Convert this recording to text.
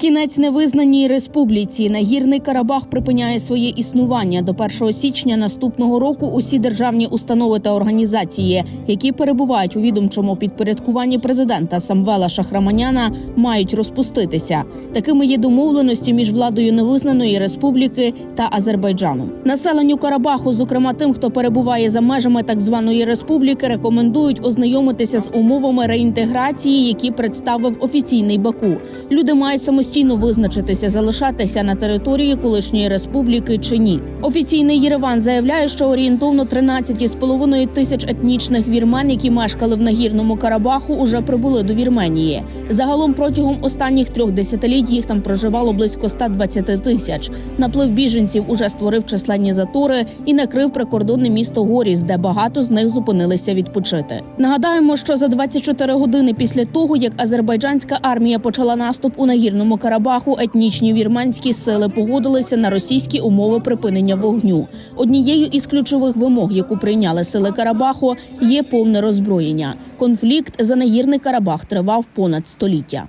Кінець невизнаній республіці. Нагірний Карабах припиняє своє існування до 1 січня наступного року. Усі державні установи та організації, які перебувають у відомчому підпорядкуванні президента Самвела Шахраманяна, мають розпуститися. Такими є домовленості між владою невизнаної республіки та Азербайджаном. Населенню Карабаху, зокрема тим, хто перебуває за межами так званої республіки, рекомендують ознайомитися з умовами реінтеграції, які представив офіційний Баку. Люди мають самостійно визначитися, залишатися на території колишньої республіки чи ні. Офіційний Єреван заявляє, що орієнтовно 13,5 тисяч етнічних вірмен, які мешкали в нагірному Карабаху, уже прибули до Вірменії. Загалом протягом останніх трьох десятиліть їх там проживало близько 120 тисяч. Наплив біженців уже створив численні затори і накрив прикордонне місто Горіс, де багато з них зупинилися відпочити. Нагадаємо, що за 24 години після того, як азербайджанська армія почала наступ у нагірному Карабаху, етнічні вірменські сили погодилися на російські умови припинення вогню. Однією із ключових вимог, яку прийняли сили Карабаху, є повне роззброєння. Конфлікт за нагірний Карабах тривав понад століття.